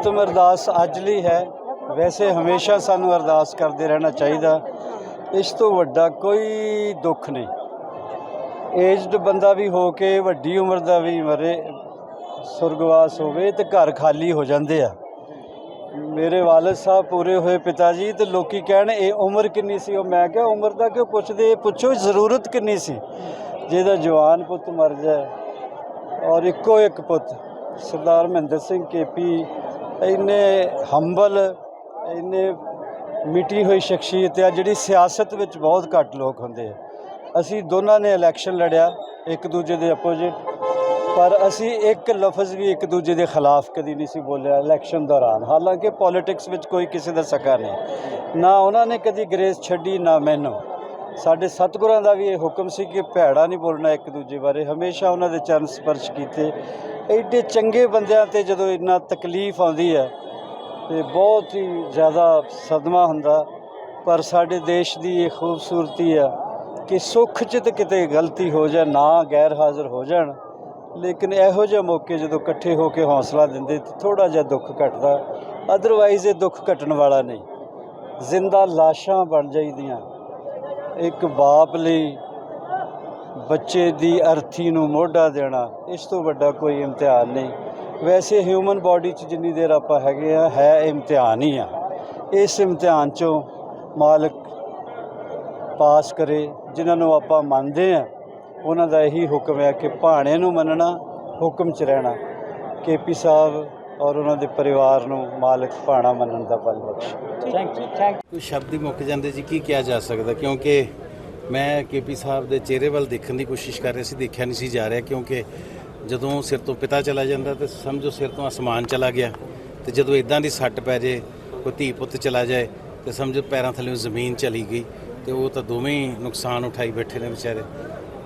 ਅੰਤਮ ਅਰਦਾਸ ਅੱਜ ਲਈ ਹੈ ਵੈਸੇ ਹਮੇਸ਼ਾ ਸਾਨੂੰ ਅਰਦਾਸ ਕਰਦੇ ਰਹਿਣਾ ਚਾਹੀਦਾ ਇਸ ਤੋਂ ਵੱਡਾ ਕੋਈ ਦੁੱਖ ਨਹੀਂ ਏਜਡ ਬੰਦਾ ਵੀ ਹੋ ਕੇ ਵੱਡੀ ਉਮਰ ਦਾ ਵੀ ਮਰੇ ਸੁਰਗਵਾਸ ਹੋਵੇ ਤੇ ਘਰ ਖਾਲੀ ਹੋ ਜਾਂਦੇ ਆ ਮੇਰੇ ਵਾਲਦ ਸਾਹਿਬ ਪੂਰੇ ਹੋਏ ਪਿਤਾ ਜੀ ਤੇ ਲੋਕੀ ਕਹਿਣ ਇਹ ਉਮਰ ਕਿੰਨੀ ਸੀ ਉਹ ਮੈਂ ਕਿਹਾ ਉਮਰ ਦਾ ਕਿਉਂ ਪੁੱਛਦੇ ਪੁੱਛੋ ਜ਼ਰੂਰਤ ਕਿੰਨੀ ਸੀ ਜਿਹਦਾ ਜਵਾਨ ਪੁੱਤ ਮਰ ਜਾਏ ਔਰ ਇੱਕੋ ਇੱਕ ਪੁੱਤ ਸਰਦਾਰ ਮਹਿੰਦਰ ਸਿੰਘ ਕੇਪੀ ਇੰਨੇ ਹੰਬਲ ਇੰਨੇ ਮਿੱਟੀ ਹੋਈ ਸ਼ਖਸੀਅਤ ਆ, ਜਿਹੜੀ ਸਿਆਸਤ ਵਿੱਚ ਬਹੁਤ ਘੱਟ ਲੋਕ ਹੁੰਦੇ ਆ। ਅਸੀਂ ਦੋਨਾਂ ਨੇ ਇਲੈਕਸ਼ਨ ਲੜਿਆ, ਇੱਕ ਦੂਜੇ ਦੇ ਅਪੋਜਿਟ ਪਰ ਅਸੀਂ ਇੱਕ ਲਫ਼ਜ਼ ਵੀ ਇੱਕ ਦੂਜੇ ਦੇ ਖਿਲਾਫ ਕਦੀ ਨਹੀਂ ਸੀ ਬੋਲਿਆ ਇਲੈਕਸ਼ਨ ਦੌਰਾਨ। ਹਾਲਾਂਕਿ ਪੋਲਿਟਿਕਸ ਵਿੱਚ ਕੋਈ ਕਿਸੇ ਦਾ ਸਕਾ ਨਹੀਂ। ਨਾ ਉਹਨਾਂ ਨੇ ਕਦੀ ਗ੍ਰੇਸ ਛੱਡੀ, ਨਾ ਮੈਨੂੰ। ਸਾਡੇ ਸਤਿਗੁਰਾਂ ਦਾ ਵੀ ਇਹ ਹੁਕਮ ਸੀ ਕਿ ਭੈੜਾ ਨਹੀਂ ਬੋਲਣਾ ਇੱਕ ਦੂਜੇ ਬਾਰੇ। ਹਮੇਸ਼ਾ ਉਹਨਾਂ ਦੇ ਚਰਨ ਸਪਰਸ਼ ਕੀਤੇ। ਐਡੇ ਚੰਗੇ ਬੰਦਿਆਂ ਤੇ ਜਦੋਂ ਇੰਨਾ ਤਕਲੀਫ ਆਉਂਦੀ ਹੈ, ਤੇ ਬਹੁਤ ਹੀ ਜ਼ਿਆਦਾ ਸਦਮਾ ਹੁੰਦਾ। ਪਰ ਸਾਡੇ ਦੇਸ਼ ਦੀ ਇਹ ਖੂਬਸੂਰਤੀ ਆ ਕਿ ਸੁੱਖ 'ਚ ਤੇ ਕਿਤੇ ਗਲਤੀ ਹੋ ਜਾਏ, ਨਾ ਗੈਰ ਹਾਜ਼ਰ ਹੋ ਜਾਣ। ਲੇਕਿਨ ਇਹੋ ਜਿਹੇ ਮੌਕੇ ਜਦੋਂ ਇਕੱਠੇ ਹੋ ਕੇ ਹੌਸਲਾ ਦਿੰਦੇ, ਤੇ ਥੋੜਾ ਜਿਹਾ ਦੁੱਖ ਘਟਦਾ। ਅਦਰਵਾਈਜ਼ ਇਹ ਦੁੱਖ ਘਟਣ ਵਾਲਾ ਨਹੀਂ। ਜ਼ਿੰਦਾ ਲਾਸ਼ਾਂ ਬਣ ਜਾਈਦੀਆਂ। ਇੱਕ ਬਾਪ ਲਈ ਬੱਚੇ ਦੀ ਅਰਥੀ ਨੂੰ ਮੋਢਾ ਦੇਣਾ ਇਸ ਤੋਂ ਵੱਡਾ ਕੋਈ ਇਮਤਿਹਾਨ ਨਹੀਂ। ਵੈਸੇ ਹਿਊਮਨ ਬਾਡੀ 'ਚ ਜਿੰਨੀ ਦੇਰ ਆਪਾਂ ਹੈਗੇ ਆ ਹੈ ਇਮਤਿਹਾਨ ਹੀ ਆ। ਇਸ ਇਮਤਿਹਾਨ 'ਚੋਂ ਮਾਲਕ ਪਾਸ ਕਰੇ ਜਿਨ੍ਹਾਂ ਨੂੰ ਆਪਾਂ ਮੰਨਦੇ ਆ ਉਹਨਾਂ ਦਾ ਇਹੀ ਹੁਕਮ ਹੈ ਕਿ ਭਾਣੇ ਨੂੰ ਮੰਨਣਾ ਹੁਕਮ 'ਚ ਰਹਿਣਾ। ਕੇਪੀ ਸਾਹਿਬ ਔਰ ਉਹਨਾਂ ਦੇ ਪਰਿਵਾਰ ਨੂੰ ਮਾਲਕ ਭਾਣਾ ਮੰਨਣ ਦਾ ਬਲ ਬਖਸ਼ੇ। ਥੈਂਕ ਯੂ ਥੈਂਕ ਕੋਈ ਸ਼ਬਦ ਹੀ ਮੁੱਕ ਜਾਂਦੇ ਜੀ ਕੀ ਕਿਹਾ ਜਾ ਸਕਦਾ? ਕਿਉਂਕਿ ਮੈਂ ਕੇਪੀ ਸਾਹਿਬ ਦੇ ਚਿਹਰੇ ਵੱਲ ਦੇਖਣ ਦੀ ਕੋਸ਼ਿਸ਼ ਕਰ ਰਿਹਾ ਸੀ, ਦੇਖਿਆ ਨਹੀਂ ਸੀ ਜਾ ਰਿਹਾ, ਕਿਉਂਕਿ ਜਦੋਂ ਸਿਰ ਤੋਂ ਪਿਤਾ ਚਲਾ ਜਾਂਦਾ ਤੇ ਸਮਝੋ ਸਿਰ ਤੋਂ ਅਸਮਾਨ ਚਲਾ ਗਿਆ ਤੇ ਜਦੋਂ ਇਦਾਂ ਦੀ ਸੱਟ ਪੈ ਜੇ, ਕੋਈ ਧੀ ਪੁੱਤ ਚਲਾ ਜਾਏ ਤੇ ਸਮਝੋ ਪੈਰਾਂ ਥੱਲੇ ਜ਼ਮੀਨ ਚਲੀ ਗਈ ਤੇ ਉਹ ਤਾਂ ਦੋਵੇਂ ਹੀ ਨੁਕਸਾਨ ਉਠਾਈ ਬੈਠੇ ਨੇ ਵਿਚਾਰੇ।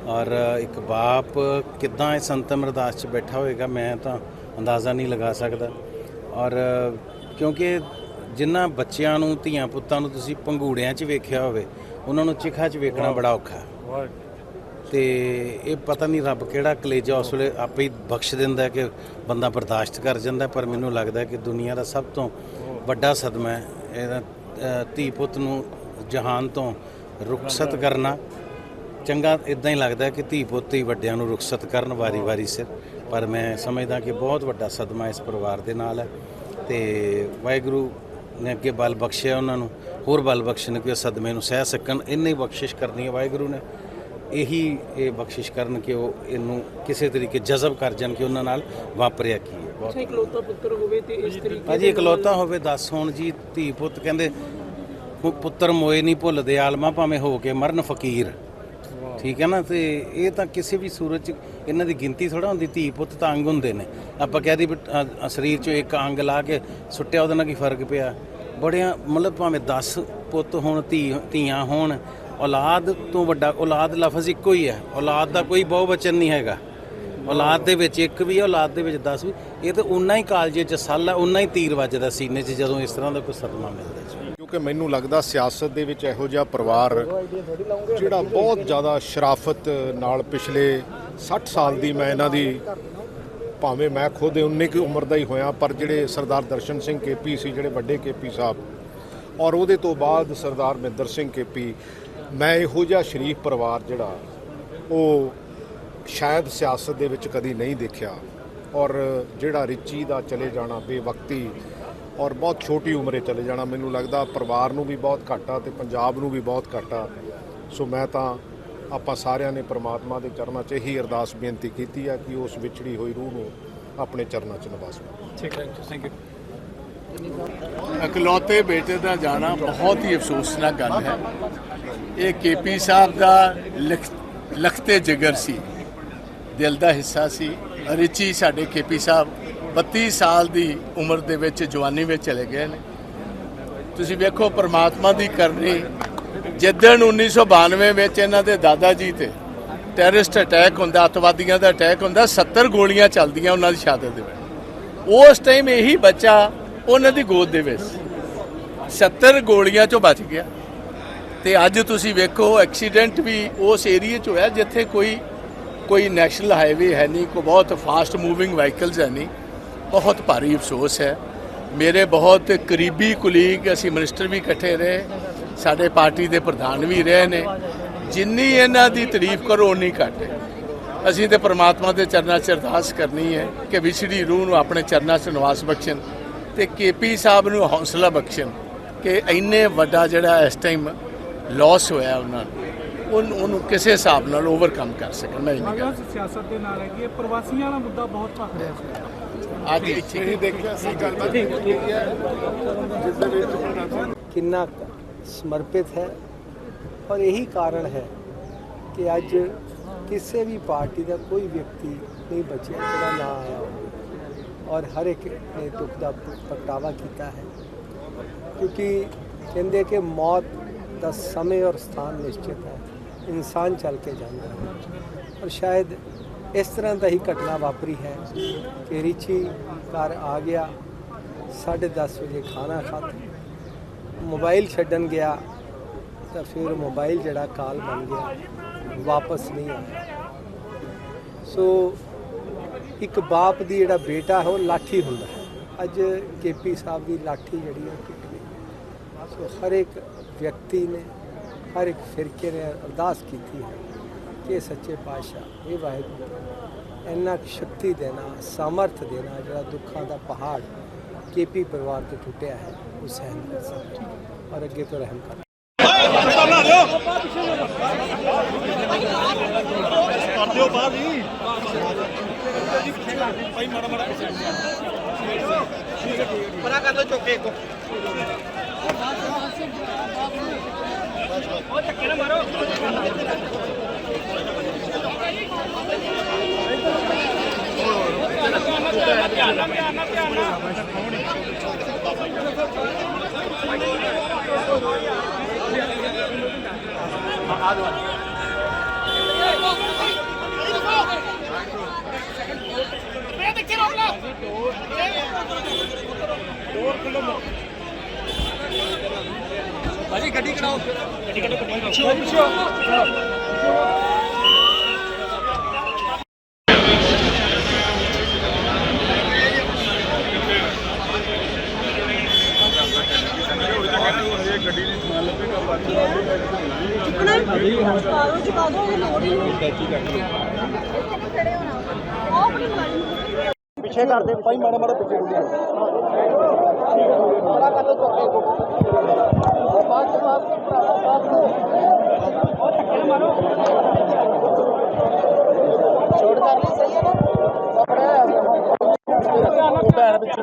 ਔਰ ਇੱਕ ਬਾਪ ਕਿੱਦਾਂ ਇਸ ਸੰਤਮ ਅਰਦਾਸ 'ਚ ਬੈਠਾ ਹੋਏਗਾ, ਮੈਂ ਤਾਂ ਅੰਦਾਜ਼ਾ ਨਹੀਂ ਲਗਾ ਸਕਦਾ। ਔਰ ਕਿਉਂਕਿ ਜਿਨ੍ਹਾਂ ਬੱਚਿਆਂ ਨੂੰ, ਧੀਆਂ ਪੁੱਤਾਂ ਨੂੰ ਤੁਸੀਂ ਪੰਗੂੜਿਆਂ 'ਚ ਵੇਖਿਆ ਹੋਵੇ ਉਹਨਾਂ ਨੂੰ ਚਿਖਾ 'ਚ ਵੇਖਣਾ ਬੜਾ ਔਖਾ ਹੈ। ਤੇ ਇਹ ਪਤਾ ਨਹੀਂ ਰੱਬ ਕਿਹੜਾ ਕਲੇਜਾ ਉਸ ਵੇਲੇ ਆਪੇ ਹੀ ਬਖਸ਼ ਦਿੰਦਾ ਕਿ ਬੰਦਾ ਬਰਦਾਸ਼ਤ ਕਰ ਜਾਂਦਾ ਪਰ ਮੈਨੂੰ ਲੱਗਦਾ ਕਿ ਦੁਨੀਆ ਦਾ ਸਭ ਤੋਂ ਵੱਡਾ ਸਦਮਾ ਹੈ, ਇਹਦਾ ਧੀ ਪੁੱਤ ਨੂੰ ਜਹਾਨ ਤੋਂ ਰੁਖਸਤ ਕਰਨਾ। ਚੰਗਾ ਇਦਾਂ ਹੀ ਲੱਗਦਾ ਕਿ ਧੀ ਪੁੱਤ ਹੀ ਵੱਡਿਆਂ ਨੂੰ ਰੁਖਸਤ ਕਰਨ ਵਾਰੀ-ਵਾਰੀ ਸਿਰ। ਪਰ ਮੈਂ ਸਮਝਦਾ ਕਿ ਬਹੁਤ ਵੱਡਾ ਸਦਮਾ ਇਸ ਪਰਿਵਾਰ ਦੇ ਨਾਲ ਹੈ। ਤੇ ਵਾਹਿਗੁਰੂ ਨੇ ਅੱਗੇ ਬਲ ਬਖਸ਼ਿਆ ਉਹਨਾਂ ਨੂੰ। ਹੋਰ ਬਲ ਬਖਸ਼ਣ ਕਿ ਉਹ ਸਦਮੇ ਨੂੰ ਸਹਿ ਸਕਣ ਇੰਨੀ ਹੀ ਬਖਸ਼ਿਸ਼ ਕਰਨੀ ਹੈ ਵਾਹਿਗੁਰੂ ਨੇ। ਇਹੀ ਇਹ ਬਖਸ਼ਿਸ਼ ਕਰਨ ਕਿ ਉਹ ਇਹਨੂੰ ਕਿਸੇ ਤਰੀਕੇ ਜਜ਼ਬ ਕਰ ਜਾਣ ਕਿ ਉਹਨਾਂ ਨਾਲ ਵਾਪਰਿਆ ਕੀ ਹੈ। ਬਹੁਤ ਇਕਲੌਤਾ ਪੁੱਤਰ ਹੋਵੇ ਤੇ ਇਸ ਤਰੀਕੇ ਭਾਜੀ ਇਕਲੌਤਾ ਹੋਵੇ ਦੱਸ ਹੁਣ ਜੀ ਧੀ ਪੁੱਤ ਕਹਿੰਦੇ ਪੁੱਤਰ ਮੋਏ ਨਹੀਂ ਭੁੱਲਦੇ ਆਲਮਾ ਭਾਵੇਂ ਹੋ ਕੇ ਮਰਨ ਫਕੀਰ। ਠੀਕ ਹੈ ਨਾ ਤੇ ਇਹ ਤਾਂ ਕਿਸੇ ਵੀ ਸੂਰਤ ਚ ਇਹਨਾਂ ਦੀ ਗਿਣਤੀ ਥੋੜਾ ਹੁੰਦੀ ਧੀ ਪੁੱਤ ਤਾਂ ਅੰਗ ਹੁੰਦੇ ਨੇ। ਆਪਾਂ ਕਹਿ ਦੀ ਸਰੀਰ ਚੋਂ ਇੱਕ ਅੰਗ ਲਾ ਕੇ ਸੁੱਟਿਆ ਉਹਦੇ ਨਾਲ ਕੀ ਫ਼ਰਕ ਪਿਆ? ਬੜਿਆਂ ਮਤਲਬ ਭਾਵੇਂ 10 ਪੁੱਤ ਹੋਣ ਧੀ ਧੀਆਂ ਹੋਣ ਔਲਾਦ ਤੋਂ ਵੱਡਾ ਔਲਾਦ ਲਫ਼ਜ਼ ਇੱਕੋ ਹੀ ਹੈ। ਔਲਾਦ ਦਾ ਕੋਈ ਬਹੁਵਚਨ ਨਹੀਂ ਹੈਗਾ। ਔਲਾਦ ਦੇ ਵਿੱਚ ਇੱਕ ਵੀ ਹੈ, ਔਲਾਦ ਦੇ ਵਿੱਚ 10 ਵੀ। ਇਹ ਤਾਂ ਉਨਾ ਹੀ ਕਾਲਜੇ ਚ ਸੱਲ ਹੈ ਉਨਾ ਹੀ ਤੀਰ ਵੱਜਦਾ ਸੀਨੇ 'ਚ ਜਦੋਂ ਇਸ ਤਰ੍ਹਾਂ ਦਾ ਕੋਈ ਸਦਮਾ ਮਿਲਦਾ ਜੀ। ਕਿਉਂਕਿ ਮੈਨੂੰ ਲੱਗਦਾ ਸਿਆਸਤ ਦੇ ਵਿੱਚ ਇਹੋ ਜਿਹਾ ਪਰਿਵਾਰ ਜਿਹੜਾ ਬਹੁਤ ਜ਼ਿਆਦਾ ਸ਼ਰਾਫਤ ਨਾਲ ਪਿਛਲੇ 60 ਸਾਲ ਦੀ ਮੈਂ ਇਹਨਾਂ ਦੀ ਭਾਵੇਂ ਮੈਂ ਖੁਦ 19 ਕੀ ਉਮਰ ਦਾ ਹੀ ਹੋਇਆ, ਪਰ ਜਿਹੜੇ ਸਰਦਾਰ ਦਰਸ਼ਨ ਸਿੰਘ ਕੇਪੀ ਸੀ, ਜਿਹੜੇ ਵੱਡੇ ਕੇਪੀ ਸਾਹਿਬ, ਔਰ ਉਹਦੇ ਤੋਂ ਬਾਅਦ ਸਰਦਾਰ ਮਹਿੰਦਰ ਸਿੰਘ ਕੇਪੀ, ਮੈਂ ਇਹੋ ਜਿਹਾ ਸ਼ਰੀਫ ਪਰਿਵਾਰ ਜਿਹੜਾ, ਉਹ ਸ਼ਾਇਦ ਸਿਆਸਤ ਦੇ ਵਿੱਚ ਕਦੀ ਨਹੀਂ ਦੇਖਿਆ, ਔਰ ਜਿਹੜਾ ਰਿਚੀ ਦਾ ਚਲੇ ਜਾਣਾ ਬੇਵਕਤੀ, ਔਰ ਬਹੁਤ ਛੋਟੀ ਉਮਰੇ ਚਲੇ ਜਾਣਾ, ਮੈਨੂੰ ਲੱਗਦਾ ਪਰਿਵਾਰ ਨੂੰ ਵੀ ਬਹੁਤ ਘਾਟਾ ਤੇ ਪੰਜਾਬ ਨੂੰ ਵੀ ਬਹੁਤ ਘਾਟਾ, ਸੋ ਮੈਂ ਤਾਂ ਆਪਾਂ ਸਾਰਿਆਂ ਨੇ ਪ੍ਰਮਾਤਮਾ ਦੇ ਚਰਨਾਂ 'ਚ ਇਹੀ ਅਰਦਾਸ ਬੇਨਤੀ ਕੀਤੀ ਆ ਕਿ ਉਸ ਵਿਛੜੀ ਹੋਈ ਰੂਹ ਨੂੰ ਆਪਣੇ ਚਰਨਾਂ 'ਚ ਨਿਵਾਸੋ ਠੀਕ ਹੈ ਥੈਂਕ ਯੂ ਇਕਲੌਤੇ ਬੇਟੇ ਦਾ ਜਾਣਾ ਬਹੁਤ ਹੀ ਅਫਸੋਸਨਾਕ ਗੱਲ ਹੈ। ਇਹ ਕੇਪੀ ਸਾਹਿਬ ਦਾ ਲਿਖ- ਲਖਤੇ ਜਿਗਰ ਸੀ। ਦਿਲ ਦਾ ਹਿੱਸਾ ਸੀ। ਰਿਚੀ ਸਾਡੇ ਕੇਪੀ ਸਾਹਿਬ 32 ਸਾਲ ਦੀ ਉਮਰ ਦੇ ਵਿੱਚ ਜਵਾਨੀ ਵਿੱਚ ਚਲੇ ਗਏ ਨੇ। ਤੁਸੀਂ ਵੇਖੋ ਪ੍ਰਮਾਤਮਾ ਦੀ ਕਰਨੀ ਜਿੱਦਣ 1992 ਵਿੱਚ ਇਹਨਾਂ ਦੇ ਦਾਦਾ ਜੀ ਤੇ ਟੈਰਰਿਸਟ ਅਟੈਕ ਹੁੰਦਾ, ਅਤਵਾਦੀਆਂ ਦਾ ਅਟੈਕ ਹੁੰਦਾ 70 ਗੋਲੀਆਂ ਚੱਲਦੀਆਂ ਉਹਨਾਂ ਦੀ ਸ਼ਹਾਦਤ ਦੇ ਵਿੱਚ। ਉਸ ਟਾਈਮ ਇਹੀ ਬੱਚਾ ਉਹਨਾਂ ਦੀ ਗੋਦ ਦੇ ਵਿੱਚ 70 ਗੋਲੀਆਂ ਚੋਂ ਬਚ ਗਿਆ। ਤੇ ਅੱਜ ਤੁਸੀਂ ਵੇਖੋ ਐਕਸੀਡੈਂਟ ਵੀ ਉਸ ਏਰੀਆ 'ਚ ਹੋਇਆ ਜਿੱਥੇ ਕੋਈ ਕੋਈ ਨੈਸ਼ਨਲ ਹਾਈਵੇ ਹੈ ਨਹੀਂ, ਕੋਈ ਬਹੁਤ ਫਾਸਟ ਮੂਵਿੰਗ ਵਾਹੀਕਲਸ ਹੈ ਨਹੀਂ। ਬਹੁਤ ਭਾਰੀ ਅਫਸੋਸ ਹੈ। ਮੇਰੇ ਬਹੁਤ ਕਰੀਬੀ ਕੁਲੀਗ ਅਸੀਂ ਮਿਨਿਸਟਰ ਵੀ ਇਕੱਠੇ ਰਹੇ। ਸਾਡੇ ਪਾਰਟੀ ਦੇ ਪ੍ਰਧਾਨ ਵੀ ਰਹੇ ਨੇ। ਜਿੰਨੀ ਇਹਨਾਂ ਦੀ ਤਾਰੀਫ ਕਰੋ ਉਨੀ ਘੱਟ ਹੈ। ਅਸੀਂ ਤੇ ਪ੍ਰਮਾਤਮਾ ਦੇ ਚਰਨਾਂ 'ਚ ਅਰਦਾਸ ਕਰਨੀ ਹੈ ਕਿ ਵਿਛੜੀ ਰੂਹ ਨੂੰ ਆਪਣੇ ਚਰਨਾਂ 'ਚ ਨਿਵਾਸ ਬਖਸ਼ਣ ਤੇ ਕੇਪੀ ਸਾਹਿਬ ਨੂੰ ਹੌਸਲਾ ਬਖਸ਼ਣ ਕਿ ਇੰਨੇ ਵੱਡਾ ਜਿਹੜਾ ਇਸ ਟਾਈਮ ਲਾਸ ਹੋਇਆ ਉਹਨਾਂ ਨੂੰ ਉਹਨ- ਉਹਨੂੰ ਕਿਸੇ ਹਿਸਾਬ ਨਾਲ ਓਵਰਕਮ ਕਰ ਸਕਣ। ਮੈਂ ਗੱਲ ਅਗਰ ਸਿਆਸਤ ਦੇ ਨਾਲ ਹੈਗੀ ਹੈ ਪ੍ਰਵਾਸੀਆਂ ਵਾਲਾ ਮੁੱਦਾ ਬਹੁਤ ਭਖ ਰਿਹਾ ਸੀ ਅੱਜ ਇੱਥੇ ਇਹ ਦੇਖਿਆ ਸੀ ਗੱਲਬਾਤ ਹੋਈ ਹੈ। ਜਿਸ ਦੇ ਵਿੱਚ ਕਿੰਨਾ ਸਮਰਪਿਤ ਹੈ। ਔਰ ਇਹੀ ਕਾਰਨ ਹੈ ਕਿ ਅੱਜ ਕਿਸੇ ਵੀ ਪਾਰਟੀ ਦਾ ਕੋਈ ਵਿਅਕਤੀ ਨਹੀਂ ਬਚਿਆ, ਜਿਹੜਾ ਨਾ ਆਇਆ ਔਰ ਹਰ ਇੱਕ ਨੇ ਦੁੱਖ ਦਾ ਪ੍ਰਗਟਾਵਾ ਕੀਤਾ ਹੈ। ਕਿਉਂਕਿ ਕਹਿੰਦੇ ਕਿ ਮੌਤ ਦਾ ਸਮੇਂ ਔਰ ਸਥਾਨ ਨਿਸ਼ਚਿਤ ਹੈ। ਇਨਸਾਨ ਚੱਲ ਕੇ ਜਾਂਦਾ ਹੈ। ਔਰ ਸ਼ਾਇਦ ਇਸ ਤਰ੍ਹਾਂ ਦਾ ਹੀ ਘਟਨਾ ਵਾਪਰੀ ਹੈ ਕਿ ਰਿਚੀ ਘਰ ਆ ਗਿਆ 10:30 ਵਜੇ ਖਾਣਾ ਖਾਧਾ। ਮੋਬਾਈਲ ਛੱਡਣ ਗਿਆ, ਤਾਂ ਫਿਰ ਮੋਬਾਈਲ ਜਿਹੜਾ ਕਾਲ ਬਣ ਗਿਆ, ਵਾਪਸ ਨਹੀਂ ਆਇਆ। ਸੋ ਇੱਕ ਬਾਪ ਦੀ ਜਿਹੜਾ ਬੇਟਾ ਹੈ, ਉਹ ਲਾਠੀ ਹੁੰਦਾ ਹੈ। ਅੱਜ ਕੇਪੀ ਸਾਹਿਬ ਦੀ ਲਾਠੀ ਜਿਹੜੀ ਹੈ ਟੁੱਟ ਗਈ ਸੋ ਹਰ ਇੱਕ ਵਿਅਕਤੀ ਨੇ, ਹਰ ਇੱਕ ਫਿਰਕੇ ਨੇ ਅਰਦਾਸ ਕੀਤੀ ਹੈ ਕਿ ਸੱਚੇ ਪਾਤਸ਼ਾਹ ਇਹ ਵਾਹਿਗੁਰੂ, ਇੰਨਾ ਕੁ ਸ਼ਕਤੀ ਦੇਣਾ, ਸਮਰਥ ਦੇਣਾ, ਜਿਹੜਾ ਦੁੱਖਾਂ ਦਾ ਪਹਾੜ ਕੇਪੀ ਪਰਿਵਾਰ ਤੇ ਟੁੱਟਿਆ ਹੈ ਉਹ ਸਹਿਨ ਕਰ ਸਕੇ ਔਰ ਅੱਗੇ ਤੋਂ ਰਹਿਮ ਕਰ ਚੁਕਾ ਧਿਆਨ ਨਾਲ ਧਿਆਨ ਨਾਲ ਧਿਆਨ ਨਾਲ ਆ ਦੋ ਮੈਂ ਤੇ ਕਿਰੋ ਲਾ ਡੋਰ ਖੋਲੋ ਭਾਜੀ, ਗੱਡੀ ਕਢਾਓ। ਗੱਡੀ ਕਢਾਓ ਪਿੱਛੇ ਪਿੱਛੇ ਪਿੱਛੇ ਕਰਦੇ ਭਾਈ ਮਾੜਾ ਮਾੜਾ ਪਿੱਛੇ ਹੁੰਦੇ ਮਾੜਾ ਕਰ ਲੋ ਤੁਹਾਡੇ ਕੋਲ ਬਾਅਦ ਚ ਬਾਅਦ ਚ ਭਰਾਵਾ, ਬਾਅਦ ਚ। ਉਹ ਟੱਕਰ ਮਾਰੋ। ਛੋੜ ਕਰ ਲਈ ਸਹੀ ਹੈ ਨਾ? ਆਪਣਾ ਉਹ ਭੈਣ ਪਿੱਛੇ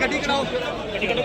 ਗੱਡੀ ਕਢਾਓ ਗੱਡੀ ਕਢਾਓ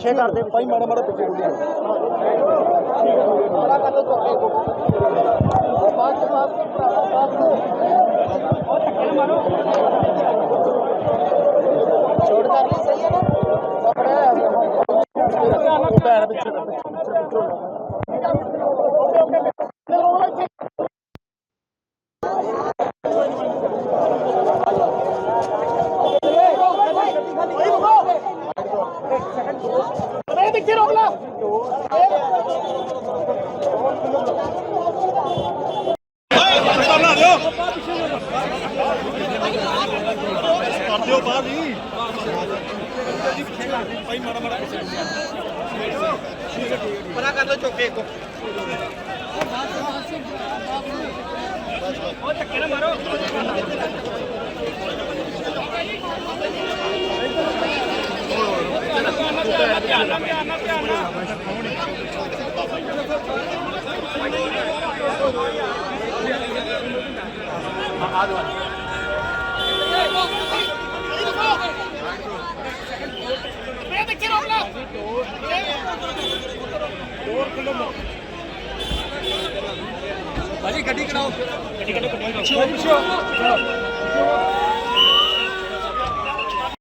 ਪਿੱਛੇ ਕਰ ਭਾਈ ਮਾੜਾ ਮਾੜਾ ਪਿੱਛੇ ਹੁੰਦੀ ਛੋੜ ਕਰ ਪਰਾ ਕਰ ਦੋ ਚੋਕੇ ਕੋ ਉਹ ਧੱਕੇ ਨਾ ਮਾਰੋ ਧਿਆਨ ਨਾਲ ਧਿਆਨ ਨਾਲ ਧਿਆਨ ਨਾਲ ਆ ਦੋ ਭਾਜੀ ਗੱਡੀ ਕਢਾਓ। ਗੱਡੀ ਕਢਾਓ ਪਿੱਛੇ ਪਿੱਛੇ